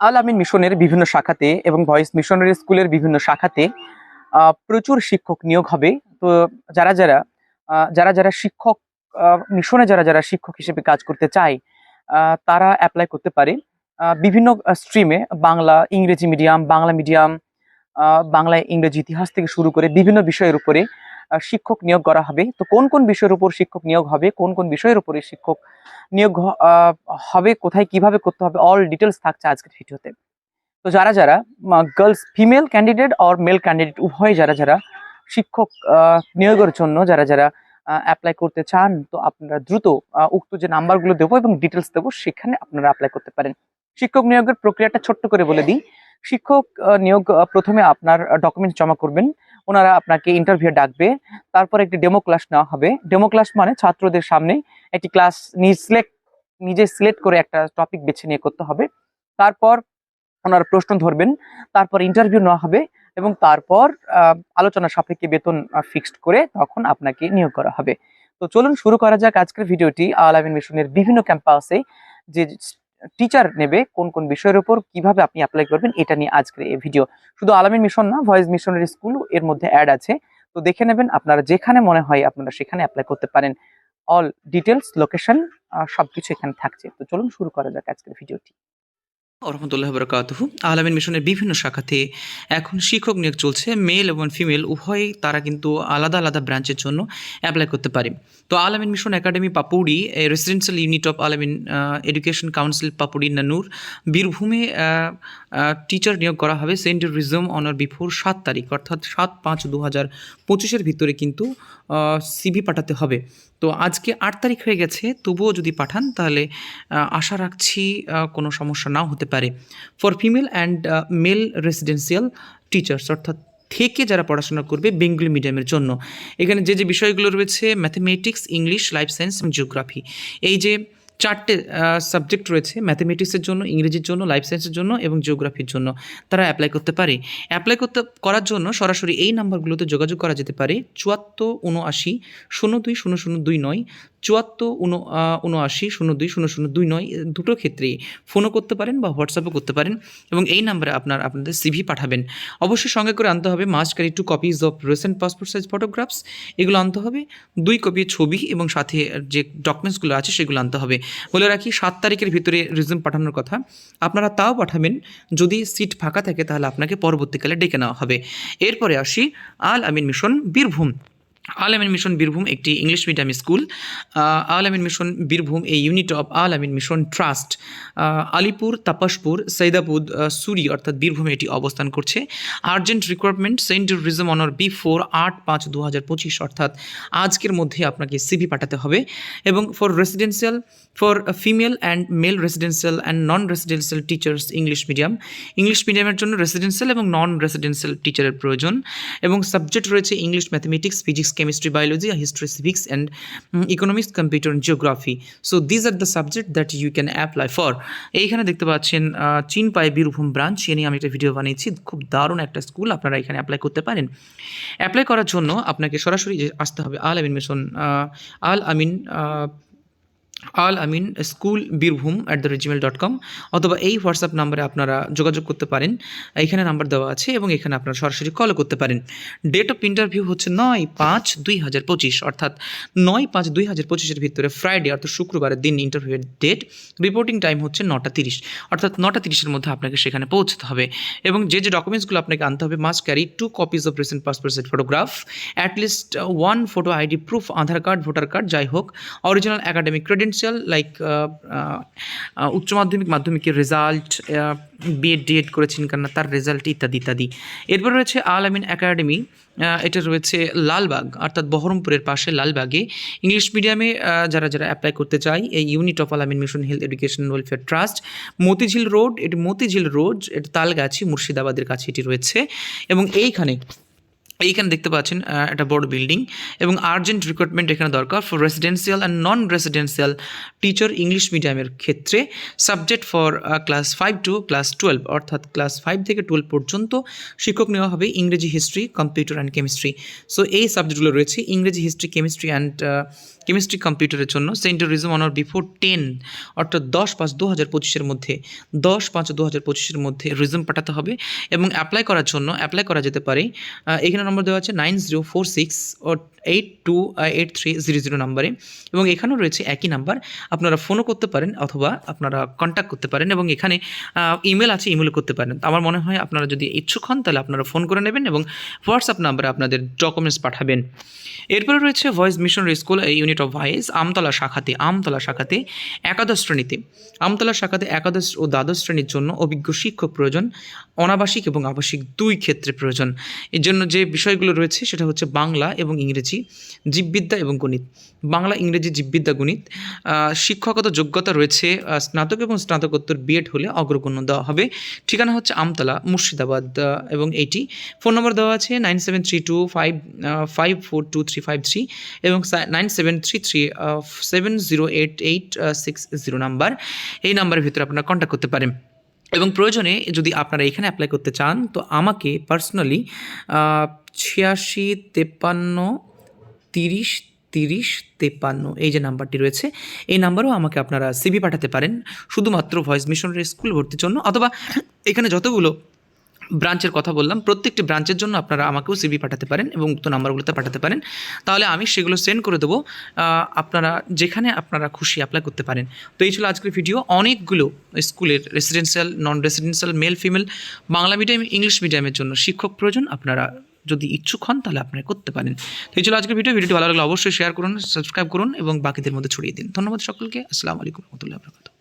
আল আমিন মিশনের বিভিন্ন শাখাতে এবং ভয়েস মিশনারি স্কুলের বিভিন্ন শাখাতে প্রচুর শিক্ষক নিয়োগ হবে। তো যারা যারা যারা যারা শিক্ষক মিশনে যারা যারা শিক্ষক হিসেবে কাজ করতে চায় তারা অ্যাপ্লাই করতে পারে। বিভিন্ন স্ট্রিমে বাংলা, ইংরেজি মিডিয়াম বাংলা মিডিয়াম বাংলা ইংরেজি ইতিহাস থেকে শুরু করে বিভিন্ন বিষয়ের উপরে শিক্ষক নিয়োগ করা হবে। তো কোন কোন বিষয়ের উপর শিক্ষক নিয়োগ হবে, কোন কোন বিষয়ের উপরে শিক্ষক নিয়োগ হবে, কোথায় কীভাবে করতে হবে অল ডিটেলস থাকছে আজকের ভিডিওতে। তো যারা যারা girls female candidate or male candidate উভয় যারা যারা শিক্ষক নিয়োগের জন্য যারা যারা অ্যাপ্লাই করতে চান, তো আপনারা দ্রুত উক্ত যে নাম্বারগুলো দেবো এবং ডিটেলস দেবো, সেখানে আপনারা অ্যাপ্লাই করতে পারেন। শিক্ষক নিয়োগের প্রক্রিয়াটা ছোট্ট করে বলে দিই। শিক্ষক নিয়োগ প্রথমে আপনার ডকুমেন্টস জমা করবেন। ওনারা আপনাকে ইন্টারভিউ ডাকবে। তারপর একটি ডেমো ক্লাস নেওয়া হবে। ডেমো ক্লাস মানে ছাত্রদের সামনে একটি ক্লাস নিজ সিলেক্ট নিজে সিলেক্ট করে একটা টপিক বেছে নিয়ে করতে হবে। তারপর ওনারা প্রশ্ন ধরবেন, তারপর ইন্টারভিউ নেওয়া হবে এবং তারপর আলোচনা সাপেক্ষে বেতন ফিক্সড করে তখন আপনাকে নিয়োগ করা হবে। তো চলুন শুরু করা যাক আজকের ভিডিওটি আল আমিন মিশনের বিভিন্ন ক্যাম্পাসে যে টিচার নেবে কোন কোন বিষয়ের উপর, কীভাবে আপনি অ্যাপ্লাই করবেন, এটা নিয়ে আজকের এই ভিডিও শুধু আলামিন মিশন না ভয়েস মিশনারি স্কুলের মধ্যে অ্যাড আছে। তো দেখে নেবেন আপনারা যেখানে মনে হয় আপনারা সেখানে অ্যাপ্লাই করতে পারেন। অল ডিটেলস লোকেশন সবকিছু এখানে থাকছে। তো চলুন শুরু করা যাক আজকের ভিডিওটি রহমতুল্লাহ বরকাতহু আলামিন মিশনের বিভিন্ন শাখাতে এখন শিক্ষক নিয়োগ চলছে, মেল এবং ফিমেল উভয়ই তারা কিন্তু আলাদা আলাদা ব্রাঞ্চের জন্য অ্যাপ্লাই করতে পারে। তো Alamin mission academy Papuri residential unit of Alamin education council Papuri Nanoor বীরভূমে টিচার নিয়োগ করা হবে। সেন্ট রিজম অনার বিফোর সাত তারিখ, অর্থাৎ সাত পাঁচ দু হাজার পঁচিশের ভিতরে কিন্তু সিভি পাঠাতে হবে। তো আজকে আট তারিখ হয়ে গেছে, তবুও যদি পাঠান তাহলে আশা রাখছি কোনো সমস্যা নাও হতে পারে। For female and male residential teachers অর্থাৎ থেকে যারা পড়াশোনা করবে বেঙ্গলি মিডিয়ামের জন্য। এখানে যে যে বিষয়গুলো রয়েছে ম্যাথমেটিক্স ইংলিশ লাইফ সায়েন্স এবং জিওগ্রাফি এই যে চারটে সাবজেক্ট রয়েছে ম্যাথামেটিক্সের জন্য, ইংরেজির জন্য লাইফ সায়েন্সের জন্য এবং জিওগ্রাফির জন্য। তারা অ্যাপ্লাই করতে পারে। অ্যাপ্লাই করতে, করার জন্য সরাসরি এই নাম্বারগুলোতে যোগাযোগ করা যেতে পারে, চুয়াত্তর উনআশি শূন্য দুই, শূন্য শূন্য দুই নয়। চুয়াত্তর উন উনআশি শূন্য দুই, শূন্য শূন্য দুই নয় দুটো ক্ষেত্রেই ফোনও করতে পারেন বা হোয়াটসঅ্যাপও করতে পারেন এবং এই নাম্বারে আপনার, আপনাদের সিভি পাঠাবেন। অবশ্যই সঙ্গে করে আনতে হবে must two copies of recent passport size photographs এগুলো আনতে হবে, দুই কপি ছবি এবং সাথে যে ডকুমেন্টসগুলো আছে সেগুলো আনতে হবে। বলে রাখি, সাত তারিখের ভিতরে রিজিউম পাঠানোর কথা। আপনারা তাও পাঠাবেন, যদি সিট ফাঁকা থাকে তাহলে আপনাকে পরবর্তীকালে ডেকে নেওয়া হবে। এরপরে আসি, আল আমিন মিশন বীরভূম। আল আমিন মিশন বীরভূম একটি English medium school. Al Amin mission Birbhum এই unit of Al Amin mission trust Alipur Tapaspur সৈদাপুদ uh, Suri অর্থাৎ বীরভূমে এটি অবস্থান করছে। Urgent requirement send resume on B four আট পাঁচ দু হাজার পঁচিশ অর্থাৎ আজকের মধ্যে আপনাকে সিভি পাঠাতে হবে। এবং for residential for female and male residential and non residential teachers English medium English মিডিয়ামের জন্য রেসিডেন্সিয়াল এবং নন রেসিডেন্সিয়াল টিচারের প্রয়োজন। এবং সাবজেক্ট রয়েছে English mathematics physics chemistry biology civics, and and economics computer and geography so these are the subject that you can apply for এইখানে দেখতে পাচ্ছেন চীন পায়ে বীরভূম ব্রাঞ্চ এ নিয়ে আমি একটা ভিডিও বানিয়েছি। খুব দারুণ একটা স্কুল আপনারা এখানে অ্যাপ্লাই করতে পারেন। অ্যাপ্লাই করার জন্য আপনাকে সরাসরি আসতে হবে Al Amin mission Al Amin Al Amin school Birbhum at the রেজিমেল dot com অথবা এই হোয়াটসঅ্যাপ নাম্বারে আপনারা যোগাযোগ করতে পারেন। এখানে নাম্বার দেওয়া আছে এবং এখানে আপনারা সরাসরি কলও করতে পারেন। ডেট অফ ইন্টারভিউ হচ্ছে নয় পাঁচ দুই হাজার পঁচিশ অর্থাৎ নয় পাঁচ দুই হাজার পঁচিশের ভিতরে ফ্রাইডে অর্থাৎ শুক্রবারের দিন ইন্টারভিউয়ের ডেট রিপোর্টিং টাইম হচ্ছে নটা তিরিশ অর্থাৎ নটা তিরিশের মধ্যে আপনাকে সেখানে পৌঁছতে হবে এবং যে যে ডকুমেন্টসগুলো আপনাকে আনতে হবে must carry two copies of recent passport size photograph at least one photo ID proof Aadhaar card voter card যাই হোক অরিজিনাল অ্যাকাডেমিক ক্রেডেন্সিয়াল লাইক উচ্চ মাধ্যমিক, মাধ্যমিকের রেজাল্ট বিএড ডিএড করেছেন কেননা তার রেজাল্ট ইত্যাদি ইত্যাদি। এরপর রয়েছে আল আমিন একাডেমি এটা রয়েছে লালবাগ, অর্থাৎ বহরমপুরের পাশে লালবাগে। ইংলিশ মিডিয়ামে যারা যারা অ্যাপ্লাই করতে চায়, এই unit of Al Amin mission health education welfare trust Motijheel road এটি মতিঝিল রোড এটা তালগাছি, মুর্শিদাবাদের কাছে এটি রয়েছে। এবং এইখানে এইখানে দেখতে পাচ্ছেন একটা বড় বিল্ডিং এবং আর্জেন্ট রিক্রুটমেন্ট এখানে দরকার for residential and non residential teacher English মিডিয়ামের ক্ষেত্রে subject for class five to class twelve অর্থাৎ ক্লাস ফাইভ থেকে টুয়েলভ পর্যন্ত শিক্ষক নেওয়া হবে ইংরেজি history computer and chemistry so এই সাবজেক্টগুলো রয়েছে, ইংরেজি হিস্ট্রি কেমিস্ট্রি অ্যান্ড কেমিস্ট্রি কম্পিউটারের জন্য। Send resume honour before ten অর্থাৎ দশ পাঁচ দু হাজার পঁচিশের মধ্যে, দশ পাঁচ দু হাজার পঁচিশের মধ্যে রিজম পাঠাতে হবে এবং অ্যাপ্লাই করার জন্য অ্যাপ্লাই করা যেতে পারে এখানে নম্বর দেওয়া আছে nine zero four six eight two eight three zero zero নাম্বারে। এবং এখানেও রয়েছে একই নাম্বার। আপনারা ফোনও করতে পারেন অথবা আপনারা কন্ট্যাক্ট করতে পারেন এবং এখানে ইমেল আছে ইমেলও করতে পারেন। আমার মনে হয় আপনারা যদি ইচ্ছুক হন, তাহলে আপনারা ফোন করে নেবেন এবং হোয়াটসঅ্যাপ নাম্বারে আপনাদের ডকুমেন্টস পাঠাবেন। এরপরে রয়েছে voice missionary school unit of voice Amtala শাখাতে আমতলা শাখাতে একাদশ শ্রেণীতে। আমতলা শাখাতে একাদশ ও দ্বাদশ শ্রেণির জন্য অভিজ্ঞ শিক্ষক প্রয়োজন, অনাবাসিক এবং আবাসিক দুই ক্ষেত্রে প্রয়োজন। এর জন্য যে বিষয়গুলো রয়েছে, সেটা হচ্ছে বাংলা এবং ইংরেজি জীববিদ্যা এবং গণিত। বাংলা, ইংরেজি জীববিদ্যা, গণিত শিক্ষকতা যোগ্যতা রয়েছে স্নাতক এবং স্নাতকোত্তর বিএড হলে অগ্রগণ্য দেওয়া হবে। ঠিকানা হচ্ছে আমতলা, মুর্শিদাবাদ এবং এইটি ফোন নম্বর দেওয়া আছে nine seven three two five five four two three five three এবং nine seven three three seven zero eight eight six zero number. এই নাম্বারের ভিতরে আপনারা কন্ট্যাক্ট করতে পারেন। এবং প্রয়োজনে যদি আপনারা এখানে অ্যাপ্লাই করতে চান, তো আমাকে পার্সোনালি ছিয়াশি তেপ্পান্ন তিরিশ তিরিশ তেপ্পান্ন এই যে নাম্বারটি রয়েছে, এই নাম্বারেও আমাকে আপনারা সিবি পাঠাতে পারেন, শুধুমাত্র ভয়েস মিশনের স্কুল ভর্তির জন্য, অথবা এখানে যতগুলো ব্রাঞ্চের কথা বললাম, প্রত্যেকটি ব্রাঞ্চের জন্য আপনারা আমাকেও সিবি পাঠাতে পারেন এবং উক্ত নাম্বারগুলোতে পাঠাতে পারেন। তাহলে আমি সেগুলো সেন্ড করে দেবো আপনারা যেখানে আপনারা খুশি অ্যাপ্লাই করতে পারেন। তো এই ছিল আজকের ভিডিও। অনেকগুলো স্কুলের residential non residential male female Bangla medium English মিডিয়ামের জন্য শিক্ষক প্রয়োজন, আপনারা যদি ইচ্ছুক হন, তাহলে আপনারা করতে পারেন। তো এই ছিল আজকের ভিডিও ভিডিওটি ভালো লাগলে অবশ্যই শেয়ার করুন সাবস্ক্রাইব করুন এবং বাকিদের মধ্যে ছড়িয়ে দিন। ধন্যবাদ সকলকে। আসসালামু আলাইকুম রহমতুল্লাহ বরকাত